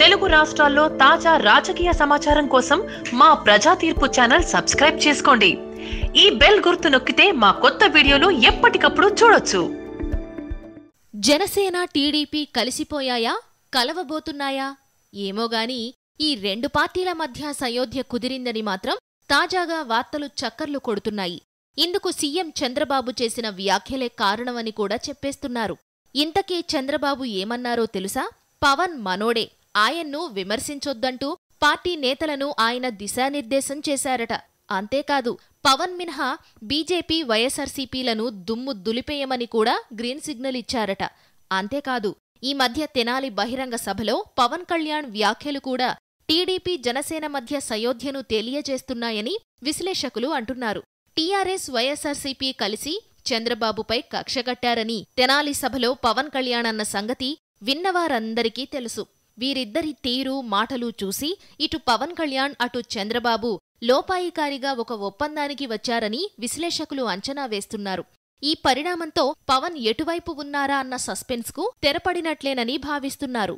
తెలుగు రాష్ట్రాల్లో తాజా రాజకీయ సమాచారం కోసం మా ప్రజా తీర్పు ఛానల్ సబ్స్క్రైబ్ చేసుకోండి. ఈ బెల్ గుర్తు నొక్కితే మా కొత్త వీడియోలు ఎప్పటికప్పుడు చూడొచ్చు. జనసేన టీడీపీ కలిసిపోయాయా? కలవబోతున్నాయా? ఏమోగాని ఈ రెండు పార్టీల మధ్య సయోధ్య కుదిరిందని మాత్రం తాజాగా వార్తలు చక్కర్లు కొడుతున్నాయి. ఇందుకు సీఎం చంద్రబాబు చేసిన వ్యాఖ్యలే కారణమని కూడా చెప్పేస్తున్నారు. ఇంతకీ చంద్రబాబు ఏమన్నారో తెలుసా? పవన్ మనోడే. ఆయన్ను విమర్శించొద్దంటూ పార్టీ నేతలను ఆయన దిశానిర్దేశం చేశారట. అంతేకాదు పవన్ మినహా బీజేపీ వైఎస్ఆర్సీపీలను దుమ్ము దులిపేయమని కూడా గ్రీన్ సిగ్నల్ ఇచ్చారట. అంతేకాదు ఈ మధ్య తెనాలి బహిరంగ సభలో పవన్ కళ్యాణ్ వ్యాఖ్యలు కూడా టీడీపీ జనసేన మధ్య సయోధ్యను తెలియజేస్తున్నాయని విశ్లేషకులు అంటున్నారు. టీఆర్ఎస్ వైఎస్ఆర్సీపీ కలిసి చంద్రబాబుపై కక్షగట్టారని తెనాలి సభలో పవన్ కళ్యాణ్ అన్న సంగతి విన్నవారందరికీ తెలుసు. వీరిద్దరి తీరు మాటలు చూసి ఇటు పవన్ కళ్యాణ్ అటు చంద్రబాబు లోపాయికారిగా ఒక ఒప్పందానికి వచ్చారని విశ్లేషకులు అంచనా వేస్తున్నారు. ఈ పరిణామంతో పవన్ ఎటువైపు ఉన్నారా అన్న సస్పెన్స్కు తెరపడినట్లేనని భావిస్తున్నారు.